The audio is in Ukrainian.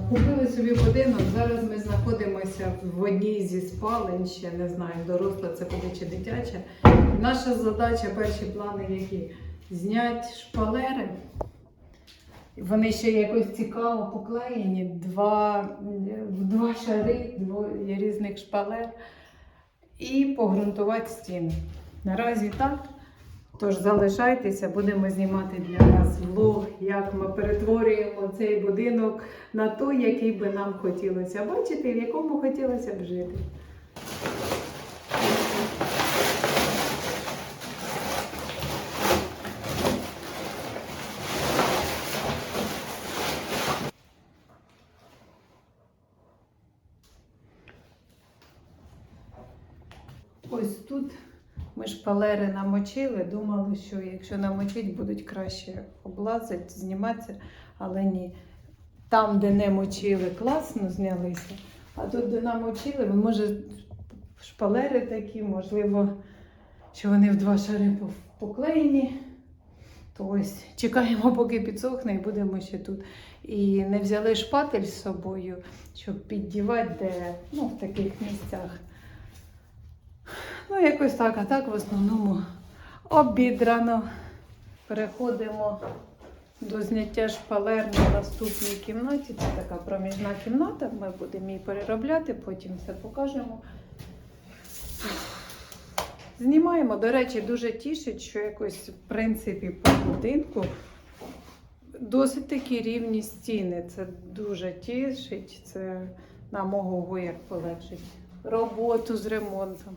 Купили собі будинок. Зараз ми знаходимося в одній зі спалень, ще не знаю, доросла це буде чи дитяча. Наша задача, перші плани які? Зняти шпалери. Вони ще якось цікаво поклеєні, два, два шари двоє різних шпалер і погрунтувати стіни. Наразі так. Тож залишайтеся, будемо знімати для вас влог, як ми перетворюємо цей будинок на той, який би нам хотілося бачити, в якому хотілося б жити. Ось тут ми шпалери намочили, думали, що якщо намочить, будуть краще облазити, зніматися, але ні. Там, де не мочили, класно знялися, а тут, де намочили, може шпалери такі, можливо, що вони в два шари поклеєні. То ось чекаємо, поки підсохне, і будемо ще тут. І не взяли шпатель з собою, щоб піддівати, де ну, в таких місцях. Ну, якось так, а так в основному обідрано. Переходимо до зняття шпалер на наступній кімнаті. Це така проміжна кімната. Ми будемо її переробляти, потім все покажемо. Знімаємо. До речі, дуже тішить, що якось, в принципі, по будинку досить такі рівні стіни. Це дуже тішить. Це нам ого як полегшить роботу з ремонтом.